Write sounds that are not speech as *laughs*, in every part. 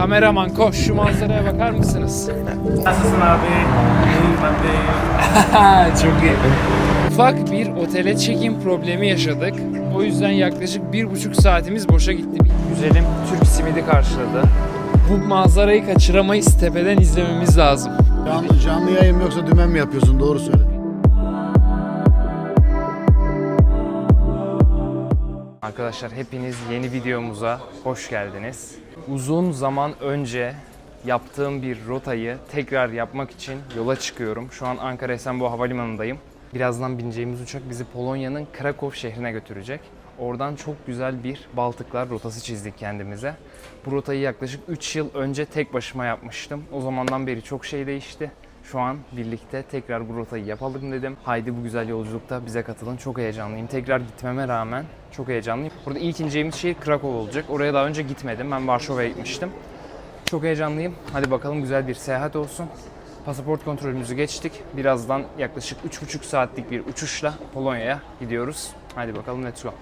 Kameraman koş şu manzaraya bakar mısınız? Nasılsın abi? İyiyim ben de iyiyim. *laughs* Çok iyi. Ufak bir otele check-in problemi yaşadık. O yüzden yaklaşık bir buçuk saatimiz boşa gitti. Güzelim Türk simidi karşıladı. Bu manzarayı kaçıramayız. Tepeden izlememiz lazım. Canlı, canlı yayın yoksa dümen mi yapıyorsun? Doğru söyle. Arkadaşlar hepiniz yeni videomuza hoş geldiniz. Uzun zaman önce yaptığım bir rotayı tekrar yapmak için yola çıkıyorum. Şu an Ankara Esenboğa Havalimanı'ndayım. Birazdan bineceğimiz uçak bizi Polonya'nın Krakow şehrine götürecek. Oradan çok güzel bir Baltıklar rotası çizdik kendimize. Bu rotayı yaklaşık 3 yıl önce tek başıma yapmıştım. O zamandan beri çok şey değişti. Şu an birlikte tekrar bu rotayı yapalım dedim. Haydi bu güzel yolculukta bize katılın. Çok heyecanlıyım. Tekrar gitmeme rağmen çok heyecanlıyım. Burada ilk ineceğimiz şehir Krakow olacak. Oraya daha önce gitmedim. Ben Varşova'ya gitmiştim. Çok heyecanlıyım. Hadi bakalım güzel bir seyahat olsun. Pasaport kontrolümüzü geçtik. Birazdan yaklaşık 3,5 saatlik bir uçuşla Polonya'ya gidiyoruz. Hadi bakalım let's go.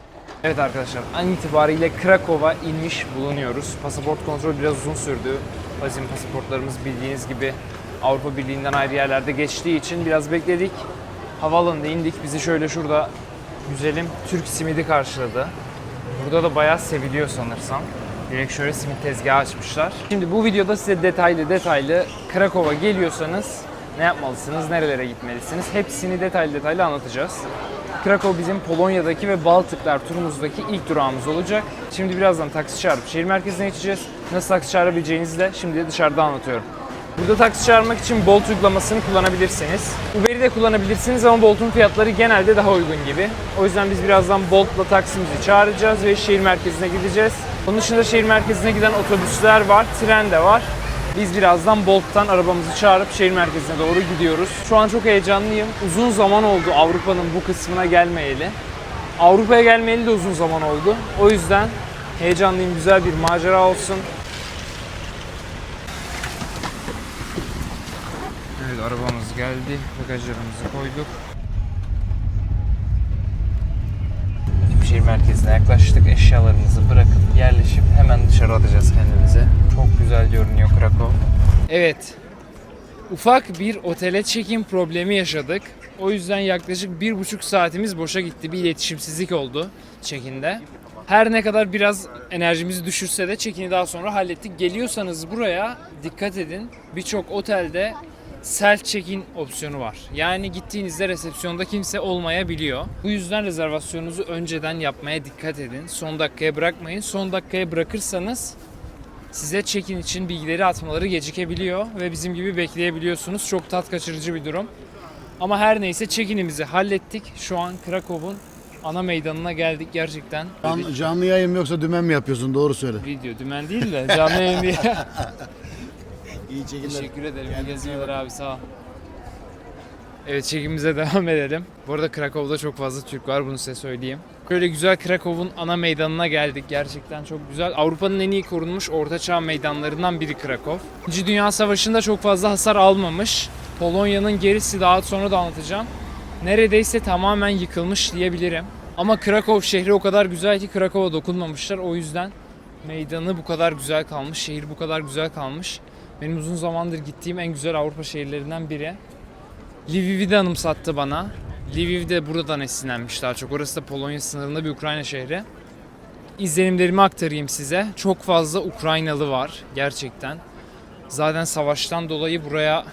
Evet arkadaşlar an itibariyle Krakow'a inmiş bulunuyoruz. Pasaport kontrolü biraz uzun sürdü. Bizim pasaportlarımız bildiğiniz gibi Avrupa Birliği'nden ayrı yerlerde geçtiği için biraz bekledik. Havaalanında indik. Bizi şöyle şurada güzelim Türk simidi karşıladı. Burada da bayağı seviliyor sanırsam. Direkt şöyle simit tezgahı açmışlar. Şimdi bu videoda size detaylı detaylı Krakow'a geliyorsanız ne yapmalısınız, nerelere gitmelisiniz hepsini detaylı detaylı anlatacağız. Krakow bizim Polonya'daki ve Baltıklar turumuzdaki ilk durağımız olacak. Şimdi birazdan taksi çağırıp şehir merkezine geçeceğiz. Nasıl taksi çağırabileceğinizi de şimdi dışarıda anlatıyorum. Burada taksi çağırmak için Bolt uygulamasını kullanabilirsiniz. Uber'i de kullanabilirsiniz ama Bolt'un fiyatları genelde daha uygun gibi. O yüzden biz birazdan Bolt'la taksimizi çağıracağız ve şehir merkezine gideceğiz. Onun dışında şehir merkezine giden otobüsler var, tren de var. Biz birazdan Bolt'tan arabamızı çağırıp şehir merkezine doğru gidiyoruz. Şu an çok heyecanlıyım. Uzun zaman oldu Avrupa'nın bu kısmına gelmeyeli. Avrupa'ya gelmeyeli de uzun zaman oldu. O yüzden heyecanlıyım, güzel bir macera olsun. Evet arabamız geldi. Bagajlarımızı koyduk. Şehir merkezine yaklaştık. Eşyalarımızı bırakıp yerleşip hemen dışarı atacağız kendimize. Çok güzel görünüyor Krakow. Evet. Ufak bir otele check-in problemi yaşadık. O yüzden yaklaşık bir buçuk saatimiz boşa gitti. Bir iletişimsizlik oldu check-in'de. Her ne kadar biraz enerjimizi düşürse de check-in'i daha sonra hallettik. Geliyorsanız buraya dikkat edin. Birçok otelde self check-in opsiyonu var. Yani gittiğinizde resepsiyonda kimse olmayabiliyor. Bu yüzden rezervasyonunuzu önceden yapmaya dikkat edin. Son dakikaya bırakmayın. Son dakikaya bırakırsanız size check-in için bilgileri atmaları gecikebiliyor ve bizim gibi bekleyebiliyorsunuz. Çok tat kaçırıcı bir durum. Ama her neyse check-in'imizi hallettik. Şu an Krakow'un ana meydanına geldik gerçekten. Can, canlı yayın mı yoksa dümen mi yapıyorsun? Doğru söyle. Video dümen değil de canlı yayın diye. *laughs* İyi çekimler. Teşekkür ederim. İyi geziyorlar abi sağ ol. Evet çekimimize *laughs* devam edelim. Bu arada Krakow'da çok fazla Türk var bunu size söyleyeyim. Böyle güzel Krakow'un ana meydanına geldik. Gerçekten çok güzel. Avrupa'nın en iyi korunmuş ortaçağ meydanlarından biri Krakow. İkinci Dünya Savaşı'nda çok fazla hasar almamış. Polonya'nın gerisi daha sonra da anlatacağım. Neredeyse tamamen yıkılmış diyebilirim. Ama Krakow şehri o kadar güzel ki Krakow'a dokunmamışlar. O yüzden meydanı bu kadar güzel kalmış, şehir bu kadar güzel kalmış. Benim uzun zamandır gittiğim en güzel Avrupa şehirlerinden biri. Lviv'i de anımsattı bana. Lviv de buradan esinlenmiş daha çok. Orası da Polonya sınırında bir Ukrayna şehri. İzlenimlerimi aktarayım size. Çok fazla Ukraynalı var gerçekten. Zaten savaştan dolayı buraya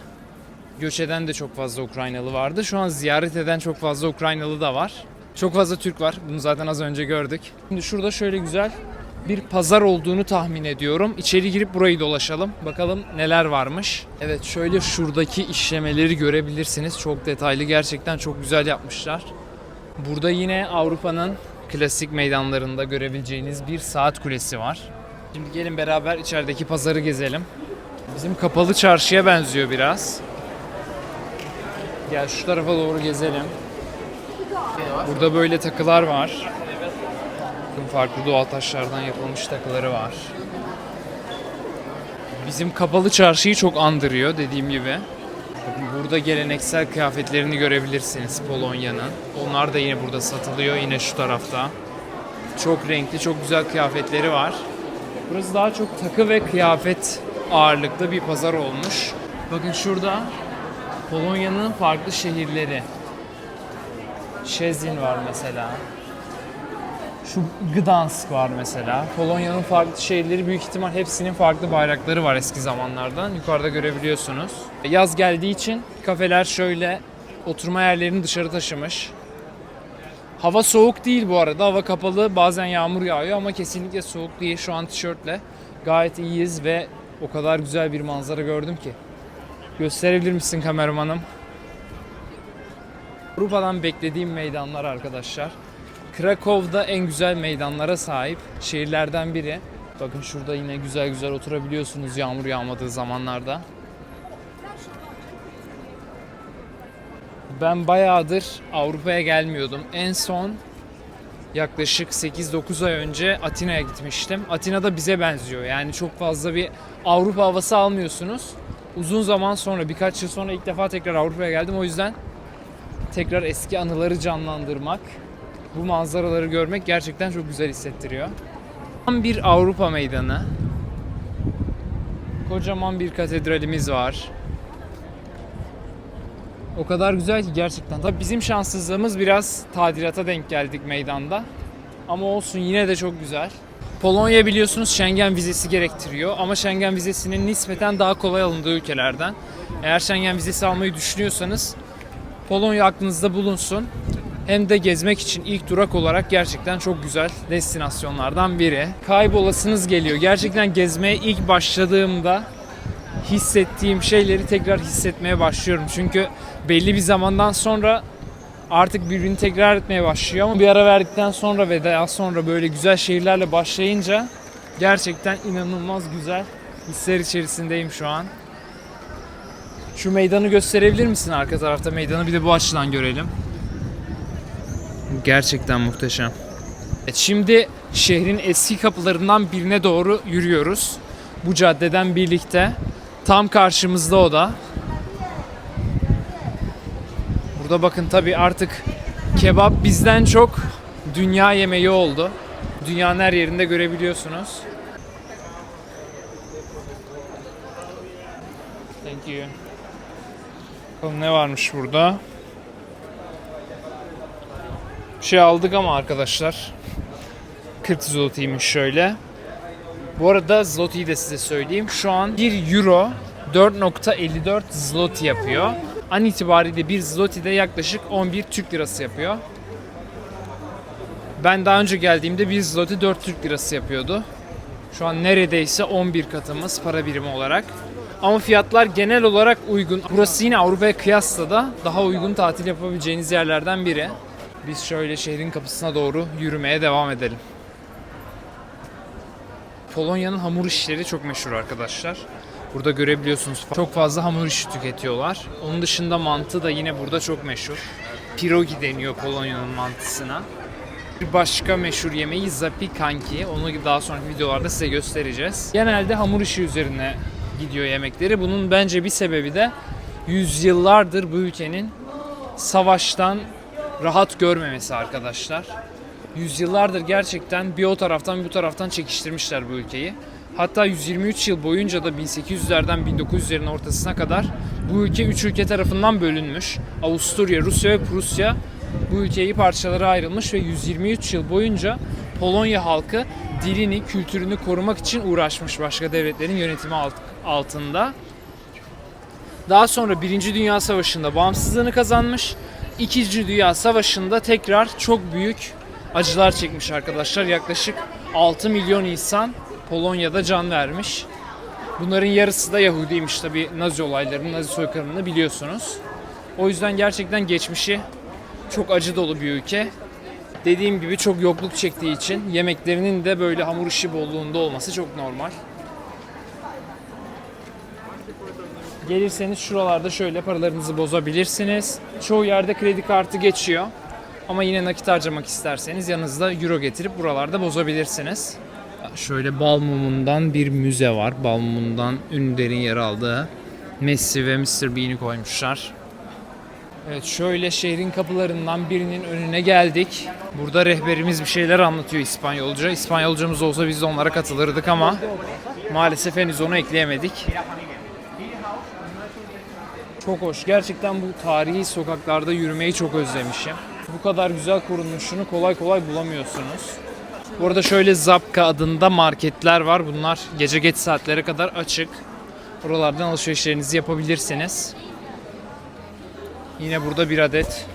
göç eden de çok fazla Ukraynalı vardı. Şu an ziyaret eden çok fazla Ukraynalı da var. Çok fazla Türk var. Bunu zaten az önce gördük. Şimdi şurada şöyle güzel bir pazar olduğunu tahmin ediyorum. İçeri girip burayı dolaşalım. Bakalım neler varmış. Evet şöyle şuradaki işlemeleri görebilirsiniz. Çok detaylı gerçekten çok güzel yapmışlar. Burada yine Avrupa'nın klasik meydanlarında görebileceğiniz bir saat kulesi var. Şimdi gelin beraber içerideki pazarı gezelim. Bizim kapalı çarşıya benziyor biraz. Gel şu tarafa doğru gezelim. Burada böyle takılar var. Bakın farklı doğal taşlardan yapılmış takıları var. Bizim kapalı çarşıyı çok andırıyor dediğim gibi. Burada geleneksel kıyafetlerini görebilirsiniz Polonya'nın. Onlar da yine burada satılıyor yine şu tarafta. Çok renkli, çok güzel kıyafetleri var. Burası daha çok takı ve kıyafet ağırlıklı bir pazar olmuş. Bakın şurada Polonya'nın farklı şehirleri. Szczecin var mesela. Şu Gdansk var mesela. Polonya'nın farklı şehirleri büyük ihtimal hepsinin farklı bayrakları var eski zamanlardan. Yukarıda görebiliyorsunuz. Yaz geldiği için kafeler şöyle oturma yerlerini dışarı taşımış. Hava soğuk değil bu arada. Hava kapalı. Bazen yağmur yağıyor ama kesinlikle soğuk değil. Şu an tişörtle gayet iyiyiz ve o kadar güzel bir manzara gördüm ki. Gösterebilir misin kameramanım? Avrupa'dan beklediğim meydanlar arkadaşlar. Krakow'da en güzel meydanlara sahip şehirlerden biri. Bakın şurada yine güzel güzel oturabiliyorsunuz yağmur yağmadığı zamanlarda. Ben bayağıdır Avrupa'ya gelmiyordum. En son yaklaşık 8-9 ay önce Atina'ya gitmiştim. Atina da bize benziyor. Yani çok fazla bir Avrupa havası almıyorsunuz. Uzun zaman sonra, birkaç yıl sonra ilk defa tekrar Avrupa'ya geldim. O yüzden tekrar eski anıları canlandırmak, bu manzaraları görmek gerçekten çok güzel hissettiriyor. Tam bir Avrupa meydanı. Kocaman bir katedralimiz var. O kadar güzel ki gerçekten. Tabii bizim şanssızlığımız biraz tadilata denk geldik meydanda. Ama olsun yine de çok güzel. Polonya biliyorsunuz Schengen vizesi gerektiriyor ama Schengen vizesinin nispeten daha kolay alındığı ülkelerden. Eğer Schengen vizesi almayı düşünüyorsanız Polonya aklınızda bulunsun. Hem de gezmek için ilk durak olarak gerçekten çok güzel destinasyonlardan biri. Kaybolasınız geliyor. Gerçekten gezmeye ilk başladığımda hissettiğim şeyleri tekrar hissetmeye başlıyorum. Çünkü belli bir zamandan sonra artık birbirini tekrar etmeye başlıyor ama bir ara verdikten sonra ve daha sonra böyle güzel şehirlerle başlayınca gerçekten inanılmaz güzel hisler içerisindeyim şu an. Şu meydanı gösterebilir misin arka tarafta meydanı bir de bu açıdan görelim. Gerçekten muhteşem. Evet, şimdi şehrin eski kapılarından birine doğru yürüyoruz. Bu caddeden birlikte. Tam karşımızda o da. Burada bakın tabi artık kebap bizden çok dünya yemeği oldu. Dünyanın her yerinde görebiliyorsunuz. Thank you. Bakalım ne varmış burada. Şey aldık ama arkadaşlar. 40 zlotiymiş şöyle. Bu arada zloty'yi de size söyleyeyim. Şu an 1 euro 4.54 zloty yapıyor. An itibariyle 1 zloty de yaklaşık 11 Türk lirası yapıyor. Ben daha önce geldiğimde 1 zloty 4 Türk lirası yapıyordu. Şu an neredeyse 11 katımız para birimi olarak. Ama fiyatlar genel olarak uygun. Burası yine Avrupa'ya kıyasla da daha uygun tatil yapabileceğiniz yerlerden biri. Biz şöyle şehrin kapısına doğru yürümeye devam edelim. Polonya'nın hamur işleri çok meşhur arkadaşlar. Burada görebiliyorsunuz çok fazla hamur işi tüketiyorlar. Onun dışında mantı da yine burada çok meşhur. Pierogi deniyor Polonya'nın mantısına. Bir başka meşhur yemeği zapikanki. Onu daha sonraki videolarda size göstereceğiz. Genelde hamur işi üzerine gidiyor yemekleri. Bunun bence bir sebebi de yüzyıllardır bu ülkenin savaştan rahat görmemesi arkadaşlar. Yüzyıllardır gerçekten bir o taraftan bir bu taraftan çekiştirmişler bu ülkeyi. Hatta 123 yıl boyunca da 1800'lerden 1900'lerin ortasına kadar bu ülke 3 ülke tarafından bölünmüş. Avusturya, Rusya ve Prusya bu ülkeyi parçalara ayrılmış ve 123 yıl boyunca Polonya halkı dilini, kültürünü korumak için uğraşmış başka devletlerin yönetimi alt- altında. Daha sonra Birinci Dünya Savaşı'nda bağımsızlığını kazanmış. İkinci Dünya Savaşı'nda tekrar çok büyük acılar çekmiş arkadaşlar. Yaklaşık 6 milyon insan Polonya'da can vermiş. Bunların yarısı da Yahudiymiş tabi Nazi olaylarını, Nazi soykırımını biliyorsunuz. O yüzden gerçekten geçmişi çok acı dolu bir ülke. Dediğim gibi çok yokluk çektiği için yemeklerinin de böyle hamur işi bolluğunda olması çok normal. Gelirseniz şuralarda şöyle paralarınızı bozabilirsiniz. Çoğu yerde kredi kartı geçiyor. Ama yine nakit harcamak isterseniz yanınızda euro getirip buralarda bozabilirsiniz. Şöyle bal mumundan bir müze var. Bal mumundan ünlülerin yer aldığı Messi ve Mr. Bean'i koymuşlar. Evet şöyle şehrin kapılarından birinin önüne geldik. Burada rehberimiz bir şeyler anlatıyor İspanyolca. İspanyolcamız olsa biz de onlara katılırdık ama maalesef henüz onu ekleyemedik. Çok hoş. Gerçekten bu tarihi sokaklarda yürümeyi çok özlemişim. Bu kadar güzel korunmuşunu kolay kolay bulamıyorsunuz. Bu arada şöyle Zapka adında marketler var. Bunlar gece geç saatlere kadar açık. Oralardan alışverişlerinizi yapabilirsiniz. Yine burada bir adet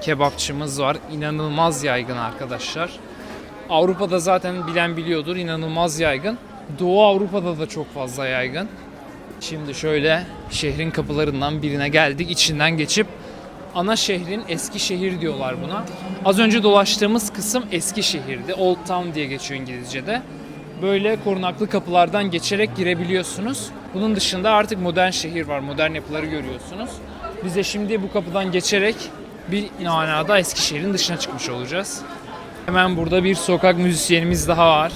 kebapçımız var. İnanılmaz yaygın arkadaşlar. Avrupa'da zaten bilen biliyordur. İnanılmaz yaygın. Doğu Avrupa'da da çok fazla yaygın. Şimdi şöyle şehrin kapılarından birine geldik. İçinden geçip ana şehrin eski şehir diyorlar buna. Az önce dolaştığımız kısım eski şehirdi. Old Town diye geçiyor İngilizce'de. Böyle korunaklı kapılardan geçerek girebiliyorsunuz. Bunun dışında artık modern şehir var. Modern yapıları görüyorsunuz. Biz de şimdi bu kapıdan geçerek bir manada Eskişehir'in dışına çıkmış olacağız. Hemen burada bir sokak müzisyenimiz daha var.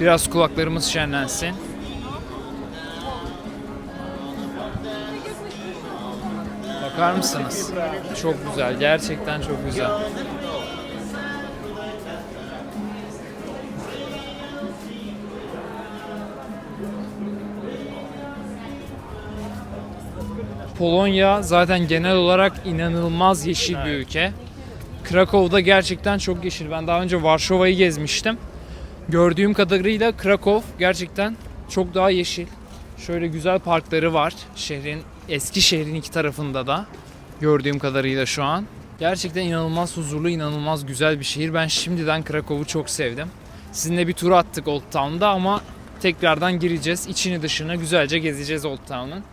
Biraz kulaklarımız şenlensin. Bakar mısınız? Çok güzel. Gerçekten çok güzel. Polonya zaten genel olarak inanılmaz yeşil bir ülke. Krakow'da gerçekten çok yeşil. Ben daha önce Varşova'yı gezmiştim. Gördüğüm kadarıyla Krakow gerçekten çok daha yeşil. Şöyle güzel parkları var. Şehrin eski şehrin iki tarafında da gördüğüm kadarıyla şu an. Gerçekten inanılmaz huzurlu, inanılmaz güzel bir şehir. Ben şimdiden Krakow'u çok sevdim. Sizinle bir tur attık Old Town'da ama tekrardan gireceğiz. İçini dışını güzelce gezeceğiz Old Town'un.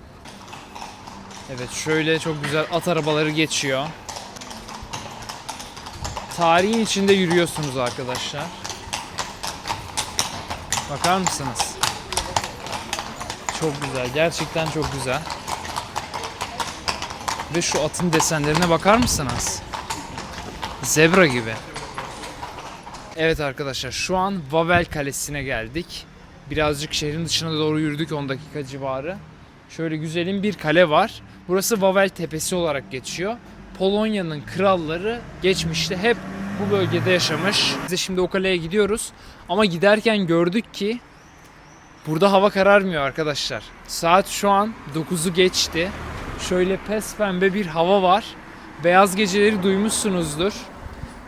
Evet şöyle çok güzel at arabaları geçiyor. Tarihin içinde yürüyorsunuz arkadaşlar. Bakar mısınız? Çok güzel. Gerçekten çok güzel. Ve şu atın desenlerine bakar mısınız? Zebra gibi. Evet arkadaşlar şu an Vavel Kalesi'ne geldik. Birazcık şehrin dışına doğru yürüdük 10 dakika civarı. Şöyle güzelim bir kale var. Burası Vavel Tepesi olarak geçiyor. Polonya'nın kralları geçmişte hep bu bölgede yaşamış. Biz de şimdi o kaleye gidiyoruz. Ama giderken gördük ki burada hava kararmıyor arkadaşlar. Saat şu an 9'u geçti. Şöyle pes pembe bir hava var. Beyaz geceleri duymuşsunuzdur.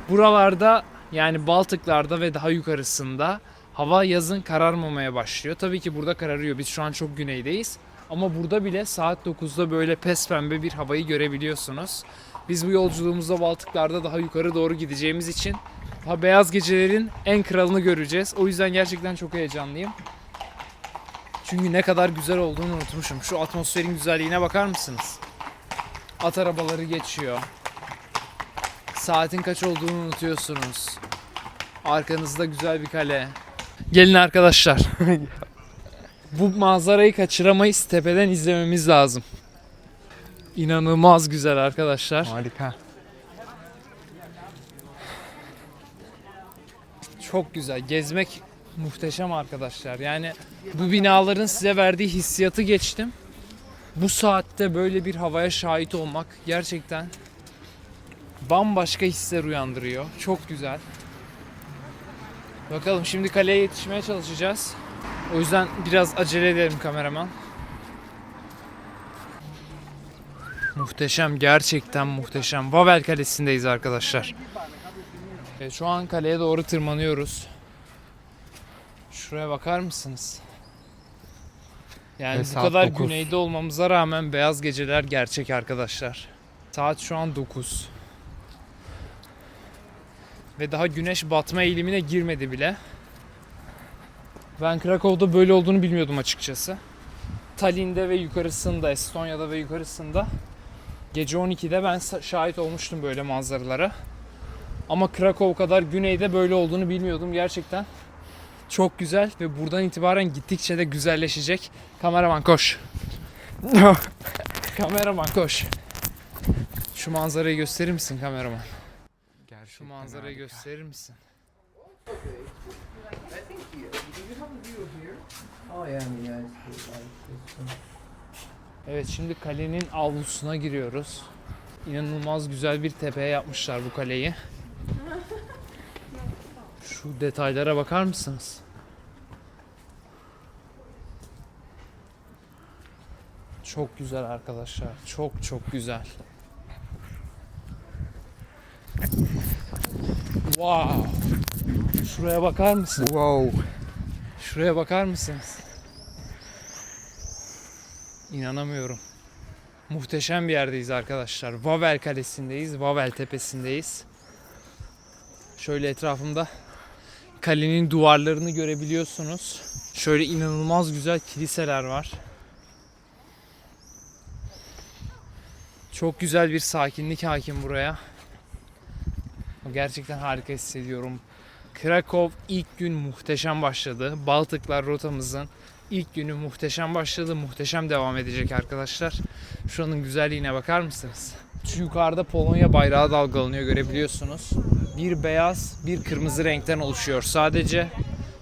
Buralarda yani Baltıklarda ve daha yukarısında hava yazın kararmamaya başlıyor. Tabii ki burada kararıyor. Biz şu an çok güneydeyiz. Ama burada bile saat 9'da böyle pes pembe bir havayı görebiliyorsunuz. Biz bu yolculuğumuzda Baltıklarda daha yukarı doğru gideceğimiz için ha beyaz gecelerin en kralını göreceğiz. O yüzden gerçekten çok heyecanlıyım. Çünkü ne kadar güzel olduğunu unutmuşum. Şu atmosferin güzelliğine bakar mısınız? At arabaları geçiyor. Saatin kaç olduğunu unutuyorsunuz. Arkanızda güzel bir kale. Gelin arkadaşlar. *laughs* Bu manzarayı kaçıramayız. Tepeden izlememiz lazım. İnanılmaz güzel arkadaşlar. Harika. Çok güzel. Gezmek muhteşem arkadaşlar. Yani bu binaların size verdiği hissiyatı geçtim. Bu saatte böyle bir havaya şahit olmak gerçekten bambaşka hisler uyandırıyor. Çok güzel. Bakalım şimdi kaleye yetişmeye çalışacağız. O yüzden biraz acele edelim kameraman. Muhteşem, gerçekten muhteşem. Vavel Kalesi'ndeyiz arkadaşlar. Şu an kaleye doğru tırmanıyoruz. Şuraya bakar mısınız? Yani Ve bu kadar dokuz. güneyde olmamıza rağmen beyaz geceler gerçek arkadaşlar. Saat şu an 9. Ve daha güneş batma eğilimine girmedi bile. Ben Krakow'da böyle olduğunu bilmiyordum açıkçası. Tallinn'de ve yukarısında, Estonya'da ve yukarısında gece 12'de ben şahit olmuştum böyle manzaralara. Ama Krakow kadar güneyde böyle olduğunu bilmiyordum gerçekten. Çok güzel ve buradan itibaren gittikçe de güzelleşecek. Kameraman koş. *laughs* kameraman koş. Şu manzarayı gösterir misin kameraman? Şu manzarayı gösterir misin? Evet şimdi kalenin avlusuna giriyoruz. İnanılmaz güzel bir tepeye yapmışlar bu kaleyi. Şu detaylara bakar mısınız? Çok güzel arkadaşlar. Çok çok güzel. Wow. Şuraya bakar mısın? Wow. Şuraya bakar mısınız? İnanamıyorum. Muhteşem bir yerdeyiz arkadaşlar. Vavel Kalesi'ndeyiz. Vavel Tepesi'ndeyiz. Şöyle etrafımda kalenin duvarlarını görebiliyorsunuz. Şöyle inanılmaz güzel kiliseler var. Çok güzel bir sakinlik hakim buraya. Gerçekten harika hissediyorum. Krakow ilk gün muhteşem başladı. Baltıklar rotamızın ilk günü muhteşem başladı. Muhteşem devam edecek arkadaşlar. Şuranın güzelliğine bakar mısınız? Şu yukarıda Polonya bayrağı dalgalanıyor görebiliyorsunuz. Bir beyaz, bir kırmızı renkten oluşuyor sadece.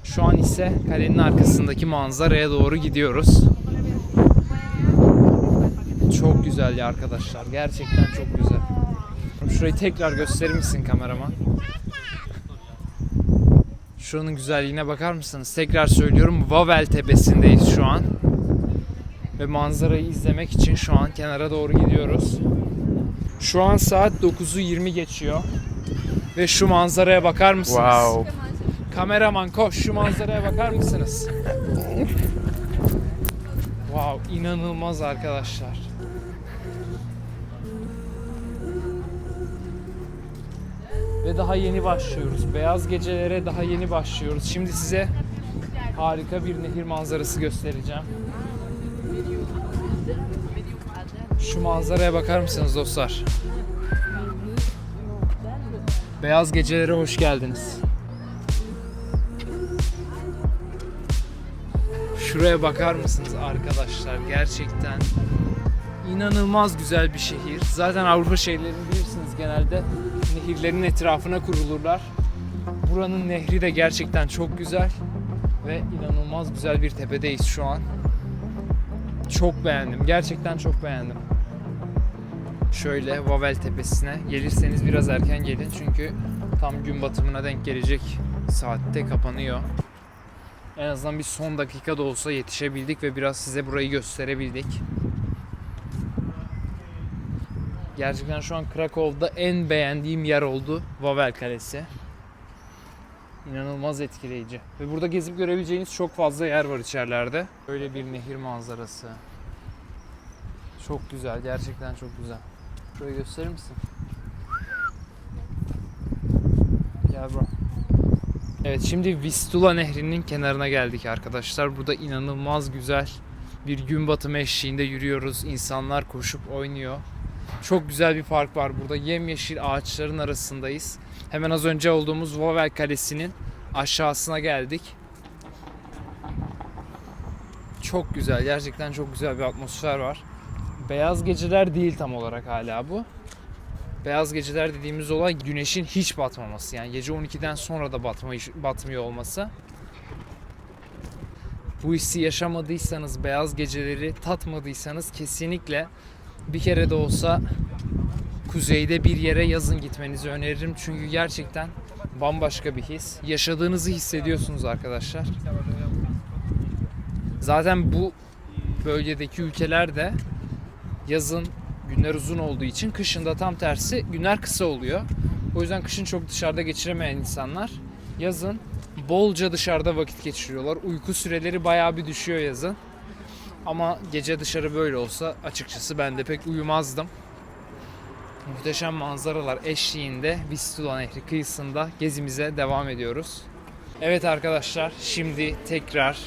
Şu an ise kalenin arkasındaki manzaraya doğru gidiyoruz. Çok güzel ya arkadaşlar. Gerçekten çok güzel. Şurayı tekrar gösterir misin kameraman? Şuranın güzelliğine bakar mısınız? Tekrar söylüyorum Vavel tepesindeyiz şu an. Ve manzarayı izlemek için şu an kenara doğru gidiyoruz. Şu an saat 9'u 20 geçiyor. Ve şu manzaraya bakar mısınız? Wow. Kameraman koş şu manzaraya bakar mısınız? Wow inanılmaz arkadaşlar. Ve daha yeni başlıyoruz. Beyaz gecelere daha yeni başlıyoruz. Şimdi size harika bir nehir manzarası göstereceğim. Şu manzaraya bakar mısınız dostlar? Beyaz gecelere hoş geldiniz. Şuraya bakar mısınız arkadaşlar? Gerçekten inanılmaz güzel bir şehir. Zaten Avrupa şehirlerini bilirsiniz genelde nehirlerin etrafına kurulurlar. Buranın nehri de gerçekten çok güzel ve inanılmaz güzel bir tepedeyiz şu an. Çok beğendim. Gerçekten çok beğendim. Şöyle Vavel Tepesi'ne gelirseniz biraz erken gelin çünkü tam gün batımına denk gelecek saatte kapanıyor. En azından bir son dakika da olsa yetişebildik ve biraz size burayı gösterebildik. Gerçekten şu an Krakow'da en beğendiğim yer oldu Vavel Kalesi. İnanılmaz etkileyici. Ve burada gezip görebileceğiniz çok fazla yer var içerilerde. Böyle bir nehir manzarası. Çok güzel, gerçekten çok güzel. Şöyle gösterir misin? Gel bro. Evet şimdi Vistula Nehri'nin kenarına geldik arkadaşlar. Burada inanılmaz güzel bir gün batımı eşliğinde yürüyoruz. İnsanlar koşup oynuyor. Çok güzel bir park var burada. Yemyeşil ağaçların arasındayız. Hemen az önce olduğumuz Vavel Kalesi'nin aşağısına geldik. Çok güzel. Gerçekten çok güzel bir atmosfer var. Beyaz geceler değil tam olarak hala bu. Beyaz geceler dediğimiz olay güneşin hiç batmaması. Yani gece 12'den sonra da batma, batmıyor olması. Bu hissi yaşamadıysanız, beyaz geceleri tatmadıysanız kesinlikle bir kere de olsa kuzeyde bir yere yazın gitmenizi öneririm. Çünkü gerçekten bambaşka bir his. Yaşadığınızı hissediyorsunuz arkadaşlar. Zaten bu bölgedeki ülkeler de yazın günler uzun olduğu için kışın da tam tersi günler kısa oluyor. O yüzden kışın çok dışarıda geçiremeyen insanlar yazın bolca dışarıda vakit geçiriyorlar. Uyku süreleri bayağı bir düşüyor yazın. Ama gece dışarı böyle olsa açıkçası ben de pek uyumazdım. Muhteşem manzaralar eşliğinde Vistula Nehri kıyısında gezimize devam ediyoruz. Evet arkadaşlar şimdi tekrar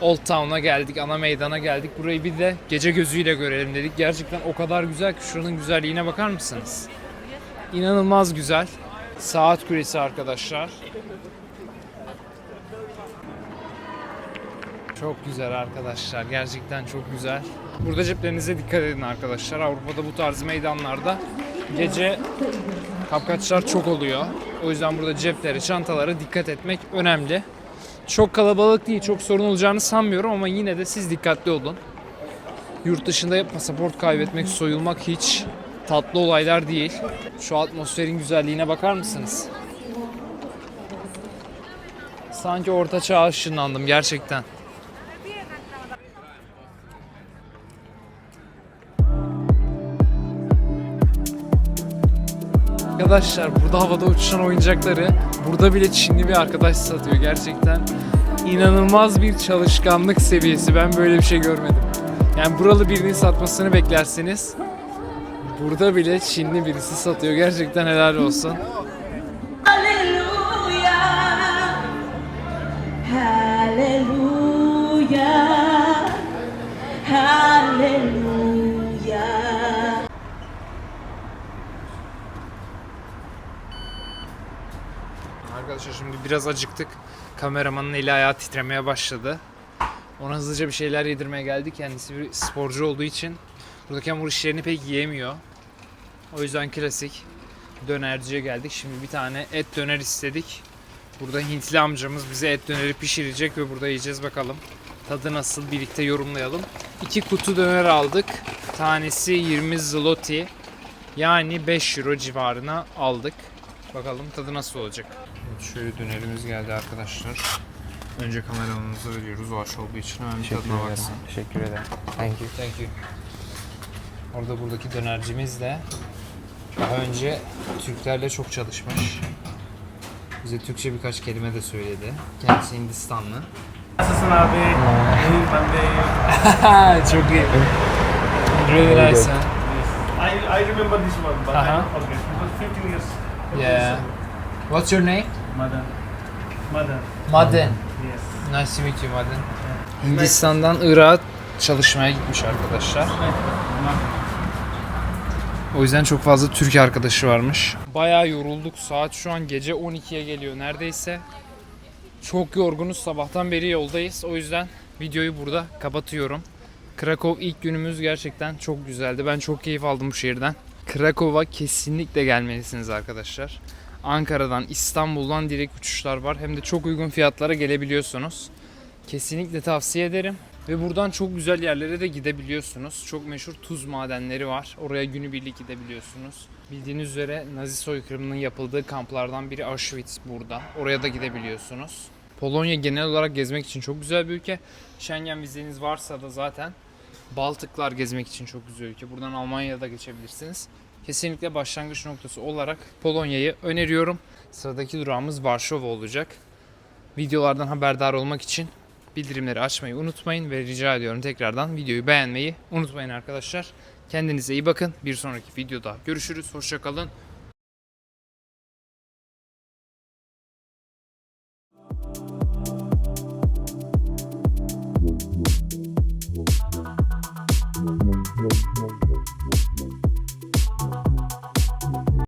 Old Town'a geldik, ana meydana geldik. Burayı bir de gece gözüyle görelim dedik. Gerçekten o kadar güzel ki şuranın güzelliğine bakar mısınız? İnanılmaz güzel. Saat kulesi arkadaşlar. Çok güzel arkadaşlar. Gerçekten çok güzel. Burada ceplerinize dikkat edin arkadaşlar. Avrupa'da bu tarz meydanlarda gece kapkaçlar çok oluyor. O yüzden burada cepleri, çantalara dikkat etmek önemli. Çok kalabalık değil, çok sorun olacağını sanmıyorum ama yine de siz dikkatli olun. Yurt dışında pasaport kaybetmek, soyulmak hiç tatlı olaylar değil. Şu atmosferin güzelliğine bakar mısınız? Sanki orta çağ ışınlandım gerçekten. Arkadaşlar burada havada uçuşan oyuncakları burada bile Çinli bir arkadaş satıyor gerçekten. inanılmaz bir çalışkanlık seviyesi. Ben böyle bir şey görmedim. Yani buralı birinin satmasını beklersiniz. Burada bile Çinli birisi satıyor. Gerçekten helal olsun. Hallelujah. Hallelujah. Arkadaşlar şimdi biraz acıktık. Kameramanın eli ayağı titremeye başladı. Ona hızlıca bir şeyler yedirmeye geldik. Kendisi bir sporcu olduğu için buradaki hamur işlerini pek yiyemiyor. O yüzden klasik dönerciye geldik. Şimdi bir tane et döner istedik. Burada Hintli amcamız bize et döneri pişirecek ve burada yiyeceğiz bakalım. Tadı nasıl birlikte yorumlayalım. İki kutu döner aldık. Tanesi 20 zloty. Yani 5 euro civarına aldık. Bakalım tadı nasıl olacak. Şöyle dönerimiz geldi arkadaşlar. Önce kameramanımıza veriyoruz o aç olduğu için hemen bir tadına baksın. Teşekkür ederim. Thank you. Thank you. Orada buradaki dönercimiz de daha önce Türklerle çok çalışmış. Bize Türkçe birkaç kelime de söyledi. Kendisi Hindistanlı. Nasılsın abi? *laughs* İyiyim ben de iyiyim. *laughs* çok iyi. Really nice. huh? I, I remember this one, but I Uh-huh. don't forget. It was 15 years. Yeah. What's your name? Madan. Madan. Maden. Yes. Nice to meet you Maden. Hindistan'dan Irak'a çalışmaya gitmiş arkadaşlar. O yüzden çok fazla Türk arkadaşı varmış. Bayağı yorulduk. Saat şu an gece 12'ye geliyor neredeyse. Çok yorgunuz. Sabahtan beri yoldayız. O yüzden videoyu burada kapatıyorum. Krakow ilk günümüz gerçekten çok güzeldi. Ben çok keyif aldım bu şehirden. Krakow'a kesinlikle gelmelisiniz arkadaşlar. Ankara'dan, İstanbul'dan direkt uçuşlar var. Hem de çok uygun fiyatlara gelebiliyorsunuz. Kesinlikle tavsiye ederim. Ve buradan çok güzel yerlere de gidebiliyorsunuz. Çok meşhur tuz madenleri var. Oraya günübirlik gidebiliyorsunuz. Bildiğiniz üzere Nazi soykırımının yapıldığı kamplardan biri Auschwitz burada. Oraya da gidebiliyorsunuz. Polonya genel olarak gezmek için çok güzel bir ülke. Schengen vizeniz varsa da zaten Baltıklar gezmek için çok güzel ülke. Buradan Almanya'ya da geçebilirsiniz. Kesinlikle başlangıç noktası olarak Polonya'yı öneriyorum. Sıradaki durağımız Varşova olacak. Videolardan haberdar olmak için bildirimleri açmayı unutmayın ve rica ediyorum tekrardan videoyu beğenmeyi unutmayın arkadaşlar. Kendinize iyi bakın. Bir sonraki videoda görüşürüz. Hoşçakalın.